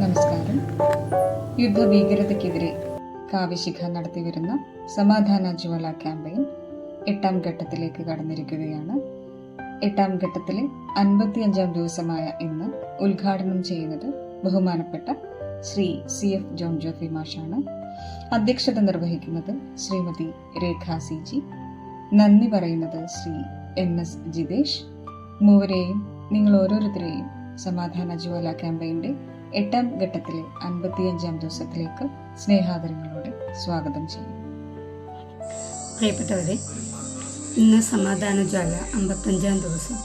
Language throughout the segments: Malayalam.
നമസ്കാരം. യുദ്ധഭീകരതയ്ക്കെതിരെ കാവ്യശിഖ നടത്തിവരുന്ന സമാധാന ജ്വാല ക്യാമ്പയിൻ എട്ടാം ഘട്ടത്തിലേക്ക് കടന്നിരിക്കുകയാണ്. എട്ടാം ഘട്ടത്തിലെ അൻപത്തിയഞ്ചാം ദിവസമായ ഇന്ന് ഉദ്ഘാടനം ചെയ്യുന്നത് ബഹുമാനപ്പെട്ട Shri C F John Jofi മാഷാണ്. അധ്യക്ഷത നിർവഹിക്കുന്നത് ശ്രീമതി രേഖ സി ജി നന്ദി പറയുന്നത് ശ്രീ എൻ എസ് ജിതേഷ്. മൂവരെയും നിങ്ങൾ ഓരോരുത്തരെയും സമാധാന ജ്വാല ക്യാമ്പയിന്റെ എട്ടാം ഘട്ടത്തിലെ അൻപത്തിയഞ്ചാം ദിവസത്തിലേക്ക് സ്നേഹാദരങ്ങളോടെ സ്വാഗതം ചെയ്യും. പ്രിയപ്പെട്ടവരെ ഇന്ന് സമാധാന ജ്വാല അമ്പത്തഞ്ചാം ദിവസം.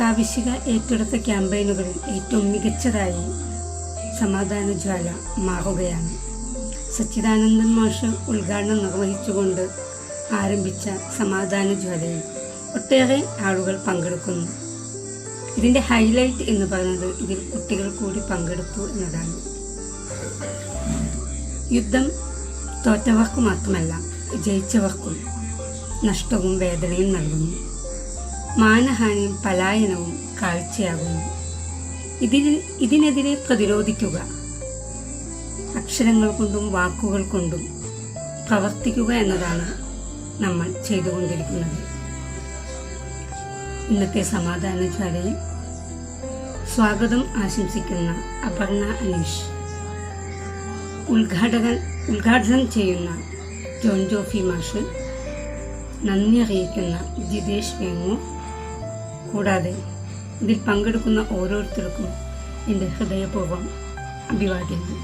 കാവിശിക ഏറ്റെടുത്ത ക്യാമ്പയിനുകളിൽ ഏറ്റവും മികച്ചതായി സമാധാന ജ്വാല മാറുകയാണ്. സച്ചിദാനന്ദൻ മാഷ് ഉദ്ഘാടനം നിർവഹിച്ചുകൊണ്ട് ആരംഭിച്ച സമാധാന ജ്വലയിൽ ഒട്ടേറെ ആളുകൾ പങ്കെടുക്കുന്നു. ഇതിന്റെ ഹൈലൈറ്റ് എന്ന് പറയുന്നത് ഇതിൽ കുട്ടികൾ കൂടി പങ്കെടുത്തു എന്നതാണ്. യുദ്ധം തോറ്റവർക്ക് മാത്രമല്ല ജയിച്ചവർക്കും നഷ്ടവും വേദനയും നൽകുന്നു. മാനഹാനിയും പലായനവും കാഴ്ചയാകുന്നു. ഇതിന് ഇതിനെതിരെ പ്രതിരോധിക്കുക അക്ഷരങ്ങൾ കൊണ്ടും വാക്കുകൾ കൊണ്ടും പ്രവർത്തിക്കുക എന്നതാണ് നമ്മൾ ചെയ്തുകൊണ്ടിരിക്കുന്നത്. ഇന്നത്തെ സമാധാന ജ്വാലയിൽ സ്വാഗതം ആശംസിക്കുന്ന അപർണ അനീഷ്. ഉദ്ഘാടകൻ ഉദ്ഘാടനം ചെയ്യുന്ന ജോൺ ജോഫി മാഷ്. നന്ദി അറിയിക്കുന്ന ജിതേഷ് വേങ്ങു. കൂടാതെ ഇതിൽ പങ്കെടുക്കുന്ന ഓരോരുത്തർക്കും എന്റെ ഹൃദയപൂർവം അഭിവാദ്യങ്ങൾ.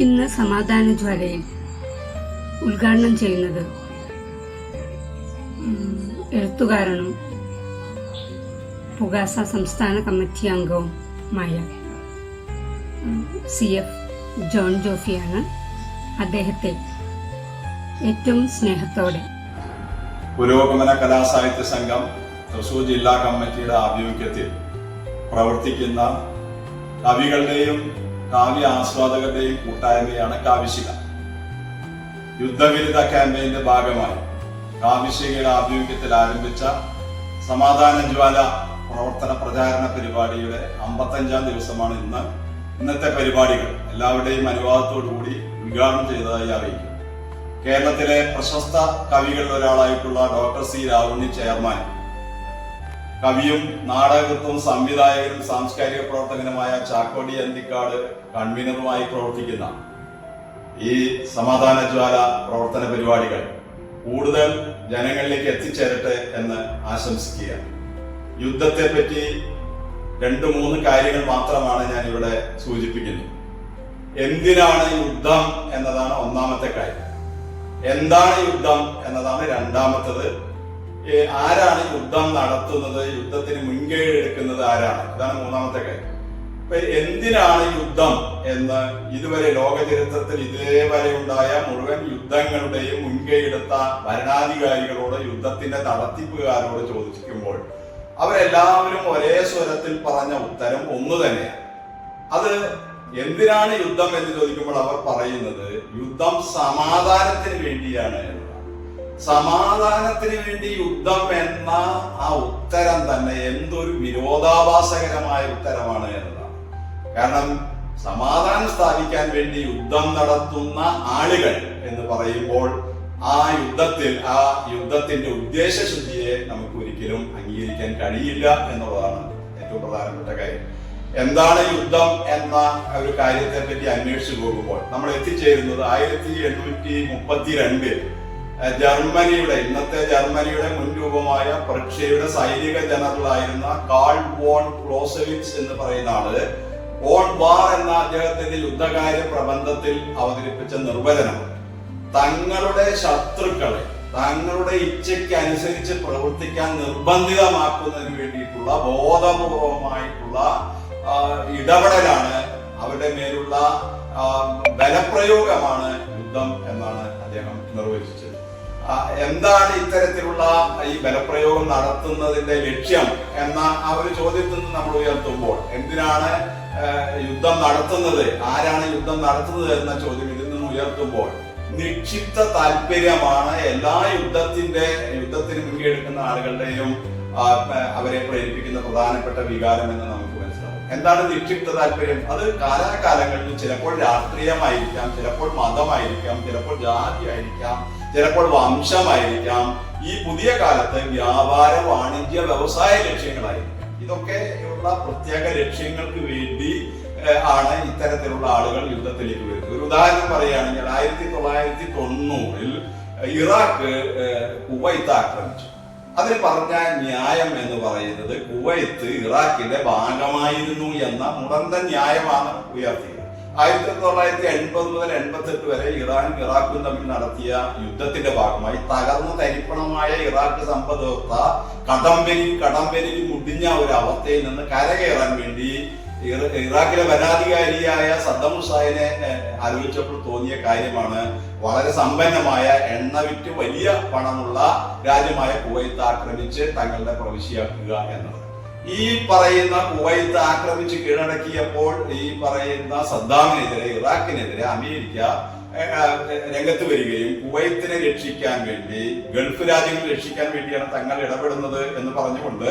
ഇന്ന് സമാധാന ജ്വാലയിൽ ഉദ്ഘാടനം ചെയ്യുന്നത്. എഴുത്തുകാരനും പുകാസ സംസ്ഥാന കമ്മിറ്റി അംഗവുമായ സി എഫ് ജോൺ ജോഫിയാണ് അദ്ദേഹത്തെ ഏറ്റവും സ്നേഹത്തോടെ പുരോഗമന കലാസാഹിത്യ സംഘം തൃശൂർ ജില്ലാ കമ്മിറ്റിയുടെ ആഭിമുഖ്യത്തിൽ പ്രവർത്തിക്കുന്ന കവികളുടെയും കാവ്യ ആസ്വാദകരുടെയും കൂട്ടായ്മയാണ് കാവിശിക യുദ്ധവിരുദ്ധ ക്യാമ്പയിന്റെ ഭാഗമായി. കാവിശികയുടെ ആഭിമുഖ്യത്തിൽ ആരംഭിച്ച സമാധാന ജ്വാല പ്രവർത്തന പ്രചാരണ പരിപാടിയുടെ അമ്പത്തഞ്ചാം ദിവസമാണ് ഇന്ന്. ഇന്നത്തെ പരിപാടികൾ എല്ലാവരുടെയും കൂടി ഉദ്ഘാടനം ചെയ്തതായി അറിയിക്കും. കേരളത്തിലെ പ്രശസ്ത കവികളിൽ ഒരാളായിട്ടുള്ള ഡോക്ടർ സി രാവുണ്ണി ചെയർമാൻ. കവിയും നാടകത്വം സംവിധായകനും സാംസ്കാരിക പ്രവർത്തകനുമായ ചാക്കോടി അന്തിക്കാട് കൺവീനറുമായി പ്രവർത്തിക്കുന്ന ഈ സമാധാന ജ്വാല പ്രവർത്തന പരിപാടികൾ കൂടുതൽ ജനങ്ങളിലേക്ക് എത്തിച്ചേരട്ടെ എന്ന് ആശംസിക്കുക. യുദ്ധത്തെ പറ്റി രണ്ട് മൂന്ന് കാര്യങ്ങൾ മാത്രമാണ് ഞാൻ ഇവിടെ സൂചിപ്പിക്കുന്നത്. എന്തിനാണ് യുദ്ധം എന്നതാണ് ഒന്നാമത്തെ കാര്യം. എന്താണ് യുദ്ധം എന്നതാണ് രണ്ടാമത്തത്. ആരാണ് യുദ്ധം നടത്തുന്നത്? യുദ്ധത്തിന് മുൻകൈ എടുക്കുന്നത് ആരാണ്? ഇതാണ് മൂന്നാമത്തെ കാര്യം. എന്തിനാണ് യുദ്ധം എന്ന് ഇതുവരെ ലോക ചരിത്രത്തിൽ ഇതേവരെ ഉണ്ടായ മുഴുവൻ യുദ്ധങ്ങളുടെയും മുൻകൈയെടുത്ത ഭരണാധികാരികളോട് യുദ്ധത്തിന്റെ നടത്തിപ്പുകാരോട് ചോദിക്കുമ്പോൾ അവരെല്ലാവരും ഒരേ സ്വരത്തിൽ പറഞ്ഞ ഉത്തരം ഒന്നു തന്നെയാണ്. അത് എന്തിനാണ് യുദ്ധം എന്ന് ചോദിക്കുമ്പോൾ അവർ പറയുന്നത് യുദ്ധം സമാധാനത്തിന് വേണ്ടിയാണ് സമാധാനത്തിന് വേണ്ടി യുദ്ധം എന്ന ആ ഉത്തരം തന്നെ എന്തൊരു വിരോധാഭാസകരമായ ഉത്തരമാണ് എന്നതാണ്. കാരണം സമാധാനം സ്ഥാപിക്കാൻ വേണ്ടി യുദ്ധം നടത്തുന്ന ആളുകൾ എന്ന് പറയുമ്പോൾ ആ യുദ്ധത്തിൽ ആ യുദ്ധത്തിന്റെ ഉദ്ദേശശുദ്ധിയെ നമുക്ക് ഒരിക്കലും അംഗീകരിക്കാൻ കഴിയില്ല എന്നുള്ളതാണ് ഏറ്റവും പ്രധാനപ്പെട്ട കാര്യം. എന്താണ് യുദ്ധം എന്ന ഒരു കാര്യത്തെ പറ്റി അന്വേഷിച്ചു പോകുമ്പോൾ നമ്മൾ എത്തിച്ചേരുന്നത് ആയിരത്തി എണ്ണൂറ്റി മുപ്പത്തിരണ്ടിൽ ജർമ്മനിയുടെ ഇന്നത്തെ ജർമ്മനിയുടെ മുൻരൂപമായ പ്രഷ്യയുടെ സൈനിക ജനറലായിരുന്ന കാൾ വോൺ ക്ലോസവിറ്റ്സ് എന്ന് പറയുന്ന ആൾ വോൺ ബാർ എന്ന അദ്ദേഹത്തിന്റെ യുദ്ധകാര്യ പ്രബന്ധത്തിൽ അവതരിപ്പിച്ച നിർവചനം തങ്ങളുടെ ശത്രുക്കളെ തങ്ങളുടെ ഇച്ഛയ്ക്ക് അനുസരിച്ച് പ്രവർത്തിക്കാൻ നിർബന്ധിതമാക്കുന്നതിന് വേണ്ടിയിട്ടുള്ള ബോധപൂർവമായിട്ടുള്ള ഇടപെടലാണ് അവരുടെ മേലുള്ള ബലപ്രയോഗമാണ് യുദ്ധം എന്നാണ് അദ്ദേഹം നിർവചിച്ചത്. എന്താണ് ഇത്തരത്തിലുള്ള ഈ ബലപ്രയോഗം നടത്തുന്നതിന്റെ ലക്ഷ്യം എന്ന ആ ഒരു ചോദ്യത്തിൽ നിന്ന് നമ്മൾ ഉയർത്തുമ്പോൾ എന്തിനാണ് യുദ്ധം നടത്തുന്നത്? ആരാണ് യുദ്ധം നടത്തുന്നത് എന്ന ചോദ്യം ഇതിൽ നിന്ന് ഉയർത്തുമ്പോൾ നിക്ഷിപ്ത താല്പര്യമാണ് എല്ലാ യുദ്ധത്തിന്റെ യുദ്ധത്തിന് മുൻകൈയെടുക്കുന്ന ആളുകളുടെയും അവരെ പ്രേരിപ്പിക്കുന്ന പ്രധാനപ്പെട്ട വികാരം എന്ന് നമുക്ക് മനസ്സിലാവും. എന്താണ് നിക്ഷിപ്ത താല്പര്യം? അത് കാലാകാലങ്ങളിൽ ചിലപ്പോൾ രാഷ്ട്രീയമായിരിക്കാം ചിലപ്പോൾ മതമായിരിക്കാം ചിലപ്പോൾ ജാതി ആയിരിക്കാം ചിലപ്പോൾ വംശമായിരിക്കാം. ഈ പുതിയ കാലത്ത് വ്യാപാര വാണിജ്യ വ്യവസായ ലക്ഷ്യങ്ങളായിരിക്കാം. ഇതൊക്കെ ഉള്ള പ്രത്യേക ലക്ഷ്യങ്ങൾക്ക് വേണ്ടി ആണ് ഇത്തരത്തിലുള്ള ആളുകൾ യുദ്ധത്തിലേക്ക് വരുന്നത്. ഒരു ഉദാഹരണം പറയുകയാണെങ്കിൽ ആയിരത്തി തൊള്ളായിരത്തി തൊണ്ണൂറിൽ ഇറാഖ് കുവൈത്ത് ആക്രമിച്ചു. അതിൽ പറഞ്ഞ ന്യായം എന്ന് പറയുന്നത് കുവൈത്ത് ഇറാഖിന്റെ ഭാഗമായിരുന്നു എന്ന മുടന്ത ന്യായമാണ് ഉയർത്തിയത്. ആയിരത്തി തൊള്ളായിരത്തി എൺപത് മുതൽ എൺപത്തി എട്ട് വരെ ഇറാനും ഇറാഖും തമ്മിൽ നടത്തിയ യുദ്ധത്തിന്റെ ഭാഗമായി തകർന്നു തരിപ്പണമായ ഇറാഖ് സമ്പദ് വ്യവസ്ഥ കടമ്പലിൽ കടമ്പലിൽ മുടിഞ്ഞ ഒരു അവസ്ഥയിൽ നിന്ന് കരകയറാൻ വേണ്ടി ഇറാഖിലെ ഭരണാധികാരിയായ സദ്ദം ഹുസൈനെ ആലോചിച്ചപ്പോൾ തോന്നിയ കാര്യമാണ് വളരെ സമ്പന്നമായ എണ്ണ വിറ്റ് വലിയ പണമുള്ള രാജ്യമായ കുവൈത്ത് ആക്രമിച്ച് തങ്ങളുടെ പ്രവിശ്യയാക്കുക എന്നത്. ഈ പറയുന്ന കുവൈത്ത് ആക്രമിച്ച് കീഴടക്കിയപ്പോൾ ഈ പറയുന്ന സദ്ദാമിനെതിരെ ഇറാഖിനെതിരെ അമേരിക്ക രംഗത്ത് വരികയും കുവൈത്തിനെ രക്ഷിക്കാൻ വേണ്ടി ഗൾഫ് രാജ്യങ്ങൾ രക്ഷിക്കാൻ വേണ്ടിയാണ് തങ്ങൾ ഇടപെടുന്നത് എന്ന് പറഞ്ഞുകൊണ്ട്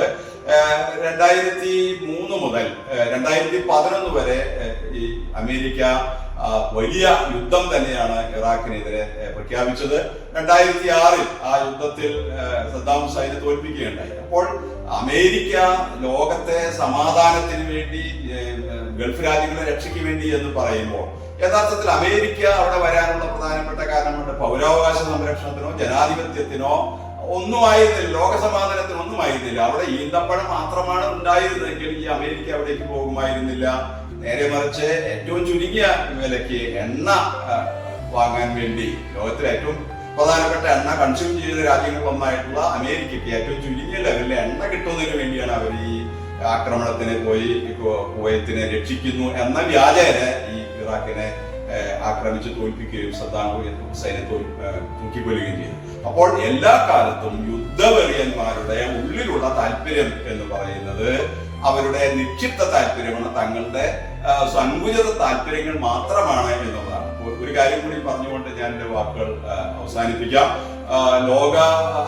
രണ്ടായിരത്തി മൂന്ന് മുതൽ രണ്ടായിരത്തി പതിനൊന്ന് വരെ ഈ അമേരിക്ക വലിയ യുദ്ധം തന്നെയാണ് ഇറാഖിനെതിരെ പ്രഖ്യാപിച്ചത്. രണ്ടായിരത്തി ആറിൽ ആ യുദ്ധത്തിൽ സദ്ദാം ഹുസൈനെ തോൽപ്പിക്കുകയുണ്ടായി. അപ്പോൾ അമേരിക്ക ലോകത്തെ സമാധാനത്തിന് വേണ്ടി ഗൾഫ് രാജ്യങ്ങളെ രക്ഷയ്ക്ക് വേണ്ടി എന്ന് പറയുമ്പോൾ യഥാർത്ഥത്തിൽ അമേരിക്ക അവിടെ വരാനുള്ള പ്രധാനപ്പെട്ട കാരണമുണ്ട്. പൗരാവകാശ സംരക്ഷണത്തിനോ ജനാധിപത്യത്തിനോ ഒന്നും ആയിരുന്നില്ല. ലോക സമാധാനത്തിന് ഒന്നും ആയിരുന്നില്ല. അവിടെ ഈന്തപ്പഴം മാത്രമാണ് ഉണ്ടായിരുന്നെങ്കിൽ ഈ അമേരിക്ക അവിടേക്ക് പോകുമായിരുന്നില്ല. നേരെ മറിച്ച് ഏറ്റവും ചുരുങ്ങിയ വിലയ്ക്ക് എണ്ണ വാങ്ങാൻ വേണ്ടി ലോകത്തിലെ ഏറ്റവും പ്രധാനപ്പെട്ട എണ്ണ കൺസ്യൂം ചെയ്യുന്ന രാജ്യങ്ങളിൽ ഒന്നായിട്ടുള്ള അമേരിക്കയ്ക്ക് ഏറ്റവും ചുരുങ്ങിയ ലെവലിൽ എണ്ണ കിട്ടുന്നതിന് വേണ്ടിയാണ് അവർ ഈ ആക്രമണത്തിന് പോയി കുവൈത്തിനെ രക്ഷിക്കുന്നു എന്ന വ്യാജേന ഈ ഇറാഖിനെ ആക്രമിച്ച് തോൽപ്പിക്കുകയും സദ്ദാം ഹുസൈനെ തൂക്കിക്കൊല്ലുകയും ചെയ്തു. അപ്പോൾ എല്ലാ കാലത്തും യുദ്ധവെറിയന്മാരുടെ ഉള്ളിലുള്ള താല്പര്യം എന്ന് പറയുന്നത് അവരുടെ നിക്ഷിപ്ത താല്പര്യമാണ്. തങ്ങളുടെ സങ്കുചിത താല്പര്യങ്ങൾ മാത്രമാണ് എന്നുള്ളതാണ്. ഒരു കാര്യം കൂടി പറഞ്ഞുകൊണ്ട് ഞാൻ എന്റെ വാക്കുകൾ അവസാനിപ്പിക്കാം. ലോക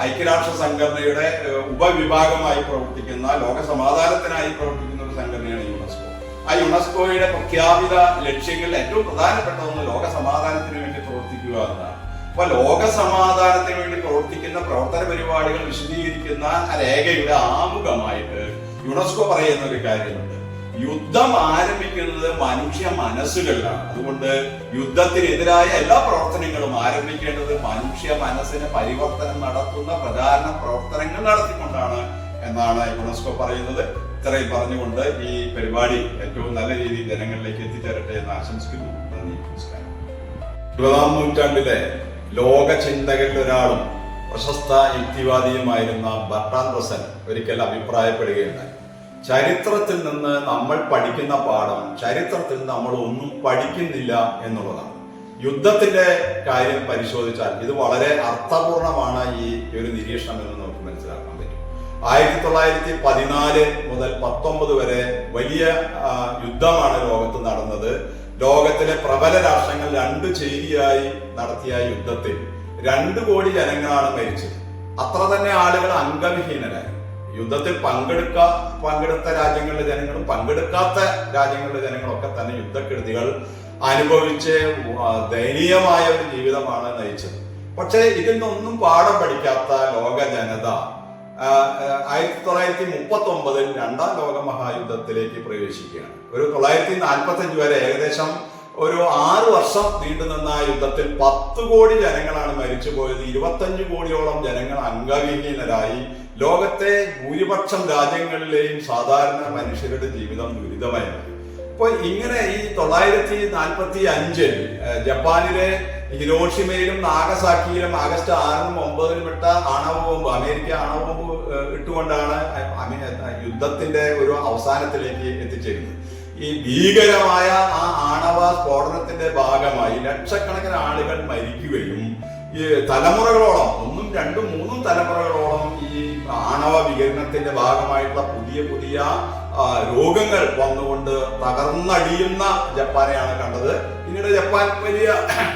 ഐക്യരാഷ്ട്ര സംഘടനയുടെ ഉപവിഭാഗമായി പ്രവർത്തിക്കുന്ന ലോക സമാധാനത്തിനായി പ്രവർത്തിക്കുന്ന ഒരു സംഘടനയാണ് യുനെസ്കോ. ആ യുനെസ്കോയുടെ പ്രഖ്യാപിത ലക്ഷ്യങ്ങളിൽ ഏറ്റവും പ്രധാനപ്പെട്ട ഒന്ന് ലോക സമാധാനത്തിന് വേണ്ടി പ്രവർത്തിക്കുക എന്നതാണ്. അപ്പൊ ലോക സമാധാനത്തിന് വേണ്ടി പ്രവർത്തിക്കുന്ന പ്രവർത്തന പരിപാടികൾ വിശദീകരിക്കുന്ന രേഖയുടെ ആമുഖമായിട്ട് യുനെസ്കോ പറയുന്ന ഒരു കാര്യമുണ്ട്. യുദ്ധം ആരംഭിക്കുന്നത് മനുഷ്യ മനസ്സുകളിലാണ്. അതുകൊണ്ട് യുദ്ധത്തിനെതിരായ എല്ലാ പ്രവർത്തനങ്ങളും ആരംഭിക്കേണ്ടത് മനുഷ്യ മനസ്സിന് പരിവർത്തനം നടത്തുന്ന പ്രചാരണ പ്രവർത്തനങ്ങൾ നടത്തിക്കൊണ്ടാണ് എന്നാണ് യുണസ്കോ പറയുന്നത്. ഇത്രയും പറഞ്ഞുകൊണ്ട് ഈ പരിപാടി ഏറ്റവും നല്ല രീതിയിൽ ജനങ്ങളിലേക്ക് എത്തിച്ചേരട്ടെ എന്ന് ആശംസിക്കുന്നു. നന്ദി നമസ്കാരം. ഇരുപതാം നൂറ്റാണ്ടിലെ ലോക ചിന്തകളിൽ ഒരാളും പ്രശസ്ത യുക്തിവാദിയുമായിരുന്ന ബർട്ടാൻ റസൻ ഒരിക്കൽ അഭിപ്രായപ്പെടുകയുണ്ടായി. ചരിത്രത്തിൽ നിന്ന് നമ്മൾ പഠിക്കുന്ന പാഠം ചരിത്രത്തിൽ നമ്മൾ ഒന്നും പഠിക്കുന്നില്ല എന്നുള്ളതാണ്. യുദ്ധത്തിന്റെ കാര്യം പരിശോധിച്ചാൽ ഇത് വളരെ അർത്ഥപൂർണമാണ് ഈ ഒരു നിരീക്ഷണം എന്ന് നമുക്ക് മനസ്സിലാക്കാൻ പറ്റും. ആയിരത്തി തൊള്ളായിരത്തി പതിനാല് മുതൽ പത്തൊമ്പത് വരെ വലിയ യുദ്ധമാണ് ലോകത്ത് നടന്നത്. ലോകത്തിലെ പ്രബല രാഷ്ട്രങ്ങൾ രണ്ട് ചേരിയായി നടത്തിയ യുദ്ധത്തിൽ രണ്ടു കോടി ജനങ്ങളാണ് മരിച്ചത്. അത്ര തന്നെ ആളുകൾ അംഗവിഹീനരായി. യുദ്ധത്തിൽ പങ്കെടുക്ക പങ്കെടുത്ത രാജ്യങ്ങളിലെ ജനങ്ങളും പങ്കെടുക്കാത്ത രാജ്യങ്ങളിലെ ജനങ്ങളൊക്കെ തന്നെ യുദ്ധക്കെടുതികൾ അനുഭവിച്ച് ദയനീയമായ ഒരു ജീവിതമാണ് നയിച്ചത്. പക്ഷേ ഇതിൽ നിന്നൊന്നും പാഠം പഠിക്കാത്ത ലോക ജനത ആയിരത്തി തൊള്ളായിരത്തി മുപ്പത്തി ഒമ്പതിൽ രണ്ടാം ലോക മഹായുദ്ധത്തിലേക്ക് പ്രവേശിക്കുകയാണ്. ഒരു തൊള്ളായിരത്തി നാൽപ്പത്തി അഞ്ച് വരെ ഏകദേശം ഒരു ആറ് വർഷം നീണ്ടുനിന്ന ആ യുദ്ധത്തിൽ പത്ത് കോടി ജനങ്ങളാണ് മരിച്ചു പോയത് ഇരുപത്തഞ്ച് കോടിയോളം ജനങ്ങൾ അംഗവിഹീനരായി. ലോകത്തെ ഭൂരിപക്ഷം രാജ്യങ്ങളിലെയും സാധാരണ മനുഷ്യരുടെ ജീവിതം ദുരിതമായിരുന്നു. അപ്പൊ ഇങ്ങനെ ഈ തൊള്ളായിരത്തി നാൽപ്പത്തി അഞ്ചിൽ ജപ്പാനിലെ ഹിരോഷിമയിലും നാഗസാക്കിയിലും ആഗസ്റ്റ് ആറിനും ഒമ്പതിനും ഇട്ട ആണവ ബോംബ് അമേരിക്ക ആണവ ബോംബ് ഇട്ടുകൊണ്ടാണ് യുദ്ധത്തിന്റെ ഒരു അവസാനത്തിലേക്ക് എത്തിച്ചേരുന്നത്. ഈ ഭീകരമായ ആ ആണവ സ്ഫോടനത്തിന്റെ ഭാഗമായി ലക്ഷക്കണക്കിന് ആളുകൾ മരിക്കുകയും ഈ തലമുറകളോളം ഒന്നും രണ്ടും മൂന്നും തലമുറകളോളം ഈ ആണവ വികരണത്തിന്റെ ഭാഗമായിട്ടുള്ള പുതിയ പുതിയ രോഗങ്ങൾ വന്നുകൊണ്ട് തകർന്നടിയുന്ന ജപ്പാനെയാണ് കണ്ടത്. പിന്നീട് ജപ്പാൻ വലിയ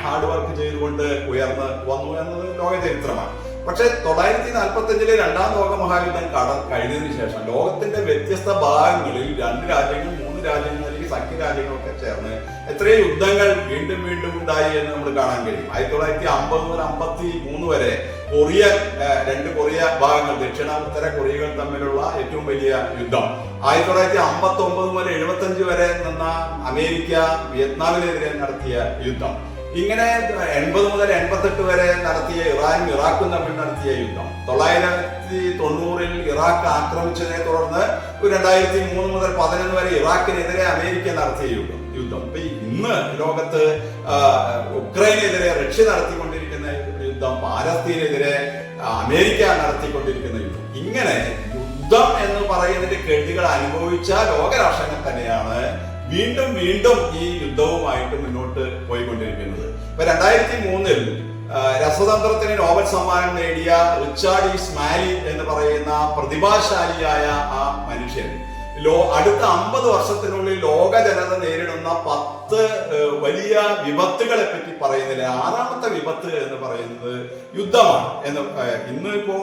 ഹാർഡ് വർക്ക് ചെയ്തുകൊണ്ട് ഉയർന്ന് വന്നു എന്നത് ലോക ചരിത്രമാണ് പക്ഷെ തൊള്ളായിരത്തി നാൽപ്പത്തി അഞ്ചിലെ രണ്ടാം ലോക മഹായുദ്ധം കട കഴിഞ്ഞതിന് ശേഷം ലോകത്തിന്റെ വ്യത്യസ്ത ഭാഗങ്ങളിൽ രണ്ട് രാജ്യങ്ങൾ മൂന്ന് രാജ്യങ്ങൾ അല്ലെങ്കിൽ സഖ്യ രാജ്യങ്ങളൊക്കെ ചേർന്ന് എത്രയും യുദ്ധങ്ങൾ വീണ്ടും വീണ്ടും ഉണ്ടായി എന്ന് നമ്മൾ കാണാൻ കഴിയും. ആയിരത്തി തൊള്ളായിരത്തി അമ്പത് മുതൽ അമ്പത്തി മൂന്ന് വരെ കൊറിയൻ ഏഹ്, രണ്ട് കൊറിയ ഭാഗങ്ങൾ ദക്ഷിണ ഉത്തര കൊറിയകൾ തമ്മിലുള്ള ഏറ്റവും വലിയ യുദ്ധം. ആയിരത്തി തൊള്ളായിരത്തി അമ്പത്തി ഒമ്പത് മുതൽ എഴുപത്തി അഞ്ച് വരെ നിന്ന അമേരിക്ക വിയറ്റ്നാമിനെതിരെ നടത്തിയ യുദ്ധം. ഇങ്ങനെ എൺപത് മുതൽ എൺപത്തെട്ട് വരെ നടത്തിയ ഇറാനും ഇറാഖും തമ്മിൽ നടത്തിയ യുദ്ധം. തൊള്ളായിരത്തി തൊണ്ണൂറിൽ ഇറാഖ് ആക്രമിച്ചതിനെ തുടർന്ന് രണ്ടായിരത്തി മൂന്ന് മുതൽ പതിനൊന്ന് വരെ ഇറാഖിനെതിരെ അമേരിക്ക നടത്തിയ യുദ്ധം. യുദ്ധം. ഇന്ന് ലോകത്ത് ഉക്രൈനെതിരെ റഷ്യ നടത്തിക്കൊണ്ടിരിക്കുന്ന യുദ്ധം പാലസ്തീനെതിരെ അമേരിക്ക നടത്തിക്കൊണ്ടിരിക്കുന്ന യുദ്ധം. ഇങ്ങനെ യുദ്ധം എന്ന് പറയുന്നതിന്റെ കെടുതികൾ അനുഭവിച്ച ലോകരാഷ്ട്രങ്ങൾ തന്നെയാണ് വീണ്ടും വീണ്ടും ഈ യുദ്ധവുമായിട്ട് മുന്നോട്ട് പോയിക്കൊണ്ടിരിക്കുന്നത്. ഇപ്പൊ രണ്ടായിരത്തി മൂന്നിൽ രസതന്ത്രത്തിന് നോബൽ സമ്മാനം നേടിയ റിച്ചാർഡ് ഇ സ്മാലി എന്ന് പറയുന്ന പ്രതിഭാശാലിയായ ആ മനുഷ്യൻ ലോ അടുത്ത അമ്പത് വർഷത്തിനുള്ളിൽ ലോക ജനത നേരിടുന്ന പത്ത് വലിയ വിപത്തുകളെ പറ്റി പറയുന്നില്ല? ആറാമത്തെ വിപത്ത് എന്ന് പറയുന്നത് യുദ്ധമാണ്. എന്ന് ഇന്ന് ഇപ്പോ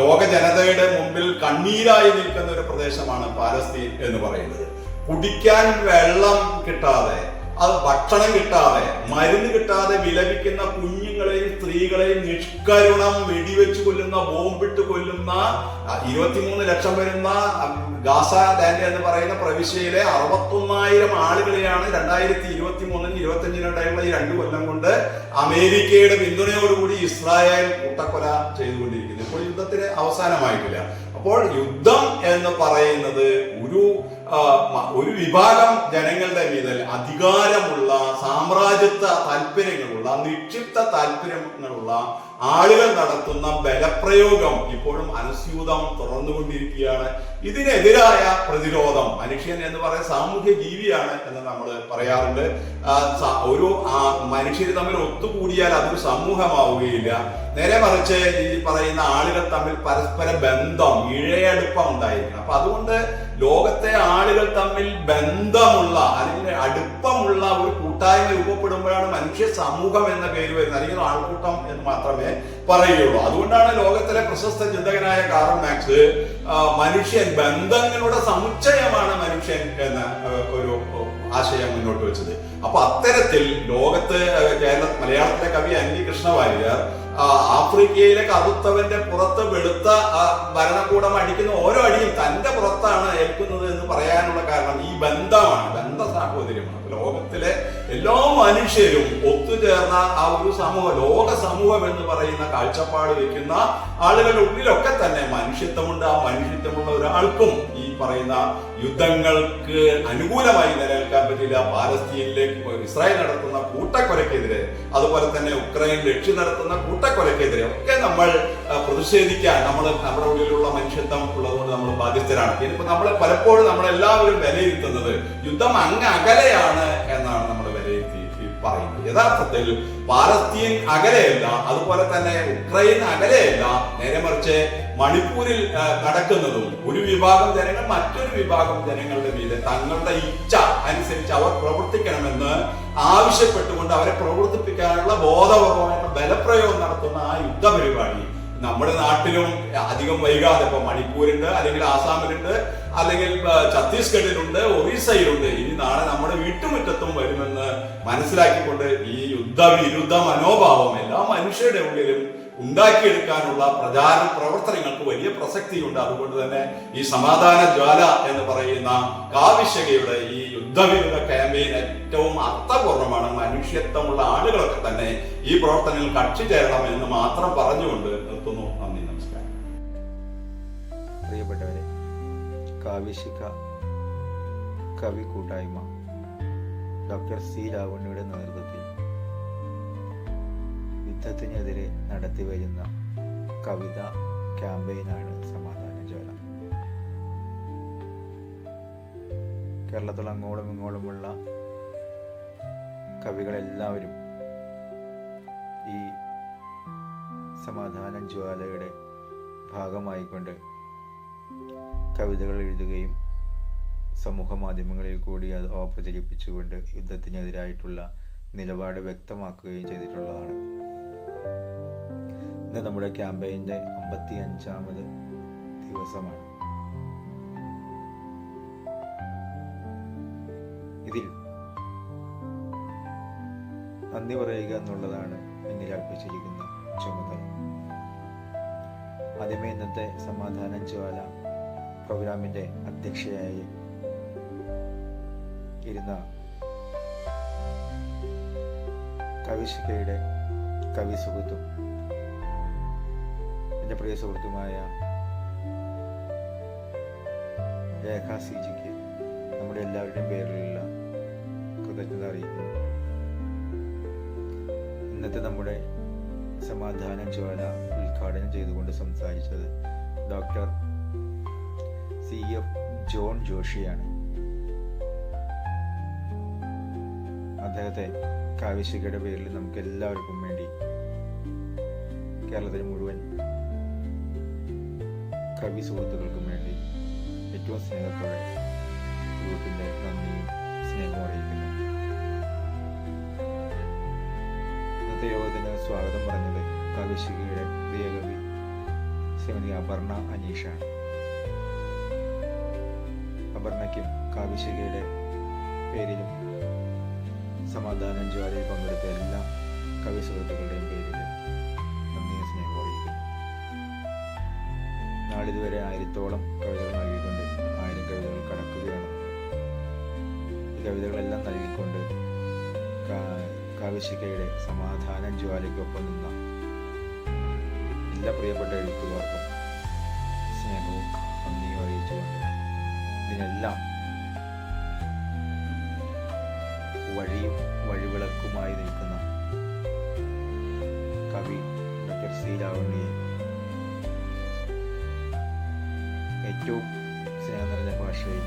ലോക ജനതയുടെ മുമ്പിൽ കണ്ണീരായി നിൽക്കുന്ന ഒരു പ്രദേശമാണ് പാലസ്തീൻ എന്ന് പറയുന്നത്. കുടിക്കാൻ വെള്ളം കിട്ടാതെ അത് ഭക്ഷണം കിട്ടാതെ മരുന്ന് കിട്ടാതെ വിലപിക്കുന്ന കുഞ്ഞുങ്ങളെയും സ്ത്രീകളെയും നിഷ്കരുണം വെടിവെച്ച് കൊല്ലുന്ന ബോംബിട്ട് കൊല്ലുന്ന ഇരുപത്തിമൂന്ന് ലക്ഷം വരുന്ന ഗാസ ലാൻഡ് എന്ന് പറയുന്ന പ്രവിശ്യയിലെ അറുപത്തൊന്നായിരം ആളുകളെയാണ് രണ്ടായിരത്തി ഇരുപത്തി മൂന്നിന് ഇരുപത്തി അഞ്ചിനിടയിലുള്ള ഈ രണ്ട് കൊല്ലം കൊണ്ട് അമേരിക്കയുടെ പിന്തുണയോടുകൂടി ഇസ്രായേൽ കൂട്ടക്കൊല ചെയ്തുകൊണ്ടിരിക്കുന്നത്. ഇപ്പോൾ യുദ്ധത്തിന് അവസാനമായിട്ടില്ല. അപ്പോൾ യുദ്ധം എന്ന് പറയുന്നത് ഒരു ഒരു വിഭാഗം ജനങ്ങളുടെ മീതൽ അധികാരമുള്ള സാമ്രാജ്യത്വ താല്പര്യങ്ങളുള്ള നിക്ഷിപ്ത താല്പര്യങ്ങളുള്ള ആളുകൾ നടത്തുന്ന ബലപ്രയോഗം ഇപ്പോഴും അനുസ്യൂതം തുടർന്നുകൊണ്ടിരിക്കുകയാണ്. ഇതിനെതിരായ പ്രതിരോധം മനുഷ്യൻ എന്ന് പറയുന്ന സാമൂഹ്യ ജീവിയാണ് എന്ന് നമ്മൾ പറയാറുണ്ട്. ഒരു മനുഷ്യർ തമ്മിൽ ഒത്തുകൂടിയാൽ അതൊരു സമൂഹമാവുകയില്ല. നേരെ മറിച്ച് ഈ പറയുന്ന ആളുകൾ തമ്മിൽ പരസ്പര ബന്ധം ഇഴയടുപ്പം ഉണ്ടായിരിക്കണം. അപ്പൊ അതുകൊണ്ട് ലോകത്തെ ആളുകൾ തമ്മിൽ ബന്ധമുള്ള അല്ലെങ്കിൽ അടുപ്പമുള്ള ഒരു കൂട്ടായ്മ രൂപപ്പെടുമ്പോഴാണ് മനുഷ്യ സമൂഹം എന്ന പേര് വരുന്നത്. അല്ലെങ്കിൽ ആൾക്കൂട്ടം എന്ന് മാത്രമേ പറയുകയുള്ളൂ. അതുകൊണ്ടാണ് ലോകത്തിലെ പ്രശസ്ത ചിന്തകനായ കാറൽ മാക്സ് മനുഷ്യൻ ബന്ധങ്ങളുടെ സമുച്ചയമാണ് മനുഷ്യൻ എന്ന ഒരു ആശയം മുന്നോട്ട് വെച്ചത്. അപ്പൊ അത്തരത്തിൽ ലോകത്ത് കേരള മലയാളത്തിലെ കവി അന്നി കൃഷ്ണവാര്യർ ആഫ്രിക്കയിലെ കറുത്തവന്റെ പുറത്ത് വെളുത്ത ഭരണകൂടം അടിക്കുന്ന ഓരോ അടിയും തന്റെ പുറത്താണ് ഏൽക്കുന്നത് എന്ന് പറയാനുള്ള കാരണം ഈ ബന്ധമാണ്. ബന്ധ സാഹോദര്യമാണ് ലോകത്തിലെ എല്ലാ മനുഷ്യരും ഒത്തുചേർന്ന ആ ഒരു സമൂഹം ലോക സമൂഹം എന്ന് പറയുന്ന കാഴ്ചപ്പാട് വെക്കുന്ന ആളുകളുടെ ഉള്ളിലൊക്കെ തന്നെ മനുഷ്യത്വമുണ്ട്. ആ മനുഷ്യത്വമുള്ള ഒരാൾക്കും ഈ പറയുന്ന യുദ്ധങ്ങൾക്ക് അനുകൂലമായി നിലനിൽക്കാൻ പറ്റില്ല പാലസ്തീനിലേക്ക് ഇസ്രായേൽ നടത്തുന്ന കൂട്ടക്കൊലക്കെതിരെ അതുപോലെ തന്നെ ഉക്രൈൻ ലക്ഷ്യം നടത്തുന്ന കൂട്ടക്കൊലക്കെതിരെ ഒക്കെ നമ്മൾ പ്രതിഷേധിക്കാൻ നമ്മൾ നമ്മുടെ ഉള്ളിലുള്ള മനുഷ്യത്വം ഉള്ളതുകൊണ്ട് നമ്മൾ ബാധ്യസ്ഥരാണ്. ഇനിയിപ്പോ നമ്മൾ പലപ്പോഴും നമ്മളെല്ലാവരും വിലയിരുത്തുന്നത് യുദ്ധം അങ്ങ് അകലെയാണ് എന്നാണ് നമ്മൾ വിലയിരുത്തി പറയുന്നത്. യഥാർത്ഥത്തിൽ പാലസ്തീൻ അകലെയല്ല അതുപോലെ തന്നെ ഉക്രൈൻ അകലെയല്ല. നേരെ മറിച്ച് മണിപ്പൂരിൽ നടക്കുന്നതും ഒരു വിഭാഗം ജനങ്ങൾ മറ്റൊരു വിഭാഗം ജനങ്ങളുടെ മീതെ തങ്ങളുടെ ഇച്ഛ അനുസരിച്ച് അവർ പ്രവർത്തിക്കണമെന്ന് ആവശ്യപ്പെട്ടുകൊണ്ട് അവരെ പ്രവർത്തിപ്പിക്കാനുള്ള ബോധപൂർവമായിട്ടുള്ള ബലപ്രയോഗം നടത്തുന്ന ആ യുദ്ധ പരിപാടി നമ്മുടെ നാട്ടിലും അധികം വൈകാതെ ഇപ്പൊ മണിപ്പൂരുണ്ട് അല്ലെങ്കിൽ ആസാമിലുണ്ട് അല്ലെങ്കിൽ ഛത്തീസ്ഗഡിലുണ്ട് ഒറീസയിലുണ്ട്. ഇനി നാളെ നമ്മുടെ വീട്ടുമുറ്റത്തും വരുമെന്ന് മനസ്സിലാക്കിക്കൊണ്ട് ഈ യുദ്ധ വിരുദ്ധ മനോഭാവം എല്ലാ മനുഷ്യരുടെ ഉള്ളിലും ഉണ്ടാക്കിയെടുക്കാനുള്ള പ്രചാര പ്രവർത്തനങ്ങൾക്ക് വലിയ പ്രസക്തിയുണ്ട്. അതുകൊണ്ട് തന്നെ ഈ സമാധാന ജ്വാല എന്ന് പറയുന്ന കാവിശകയുടെ ഈ യുദ്ധവിരുദ്ധ ക്യാമ്പയിൻ ഏറ്റവും അർത്ഥപൂർണമാണ് മനുഷ്യത്വമുള്ള ആളുകളൊക്കെ തന്നെ ഈ പ്രവർത്തനങ്ങൾ കക്ഷി ചേരണം എന്ന് മാത്രം പറഞ്ഞുകൊണ്ട് നിർത്തുന്നു. നന്ദി നമസ്കാരം. പ്രിയപ്പെട്ടവരെ കാവിശിക കവി കൂട്ടായ്മ ഡോക്ടർ സി ലാവണ്യയുടെ നേതൃത്വത്തിൽ യുദ്ധത്തിനെതിരെ നടത്തിവരുന്ന കവിത ക്യാമ്പയിനാണ് സമാധാന ജ്വാല കേരളത്തിൽ അങ്ങോളം ഇങ്ങോളമുള്ള കവികളെല്ലാവരും ഈ സമാധാന ജ്വാലയുടെ ഭാഗമായിക്കൊണ്ട് കവിതകൾ എഴുതുകയും സമൂഹ മാധ്യമങ്ങളിൽ കൂടി അത് പ്രചരിപ്പിച്ചുകൊണ്ട് യുദ്ധത്തിനെതിരായിട്ടുള്ള നിലപാട് വ്യക്തമാക്കുകയും ചെയ്തിട്ടുള്ളതാണ്. ഇന്ന് നമ്മുടെ ക്യാമ്പയിന്റെ അമ്പത്തി അഞ്ചാമത് ദിവസമാണ്. ഇതിൽ നന്ദി പറയുക എന്നുള്ളതാണ് എന്നിൽ അർപ്പിച്ചിരിക്കുന്ന ചുമതല. ആദ്യമേ ഇന്നത്തെ സമാധാന ജ്വാല പ്രോഗ്രാമിന്റെ അധ്യക്ഷയായി ഇരുന്ന കവിശികയുടെ കവി സുഹൃത്തും എന്റെ പ്രിയ സുഹൃത്തുമായ രേഖ സി ജിക്ക് നമ്മുടെ എല്ലാവരുടെയും പേരിലുള്ള കൃതജ്ഞത അറിയിക്കുന്നു. ഇന്നത്തെ നമ്മുടെ സമാധാന ജ്വാല ഉദ്ഘാടനം ചെയ്തുകൊണ്ട് സംസാരിച്ചത് ഡോക്ടർ സി എഫ് ജോൺ ജോഷിയാണ്. അദ്ദേഹത്തെ കാവ്യശിഖയുടെ പേരിൽ നമുക്ക് എല്ലാവർക്കും വേണ്ടി കേരളത്തിന് മുഴുവൻ കവി സുഹൃത്തുക്കൾക്കും വേണ്ടി ഏറ്റവും സ്നേഹത്തോടെ സുഹൃത്തിന്റെ നന്ദിയും സ്നേഹവും അറിയിക്കുന്നു. ഇന്നത്തെ യോഗത്തിന് സ്വാഗതം പറഞ്ഞത് കവിശികയുടെ പ്രിയകവി ശ്രീമതി അപർണ അനീഷാണ്. അപർണയ്ക്കും കാവ്യശികയുടെ പേരിലും സമാധാനം ജ്വാലയിൽ പങ്കെടുത്ത എല്ലാ കവി സുഹൃത്തുക്കളുടെയും പേരിൽ നാളിതുവരെ ആയിരത്തോളം കവിതകൾ നൽകിക്കൊണ്ട് ആയിരം കവിതകൾ കടക്കുകയാണ്. ഈ കവിതകളെല്ലാം നൽകിക്കൊണ്ട് കാ- കാവ്യശികയുടെ സമാധാന ജ്വാലയ്ക്കൊപ്പം നിന്ന എല്ലാ പ്രിയപ്പെട്ട എഴുത്തുകാർക്കും സ്നേഹവും നന്ദിയും അറിയിച്ചുകൊണ്ട് ഇതിനെല്ലാം വഴിയും വഴിവിളക്കുമായി നിൽക്കുന്ന കവി ഡോക്ടർ സി ലാവണ്യെ ഏറ്റവും സ്നേഹം നിറഞ്ഞ ഭാഷയിൽ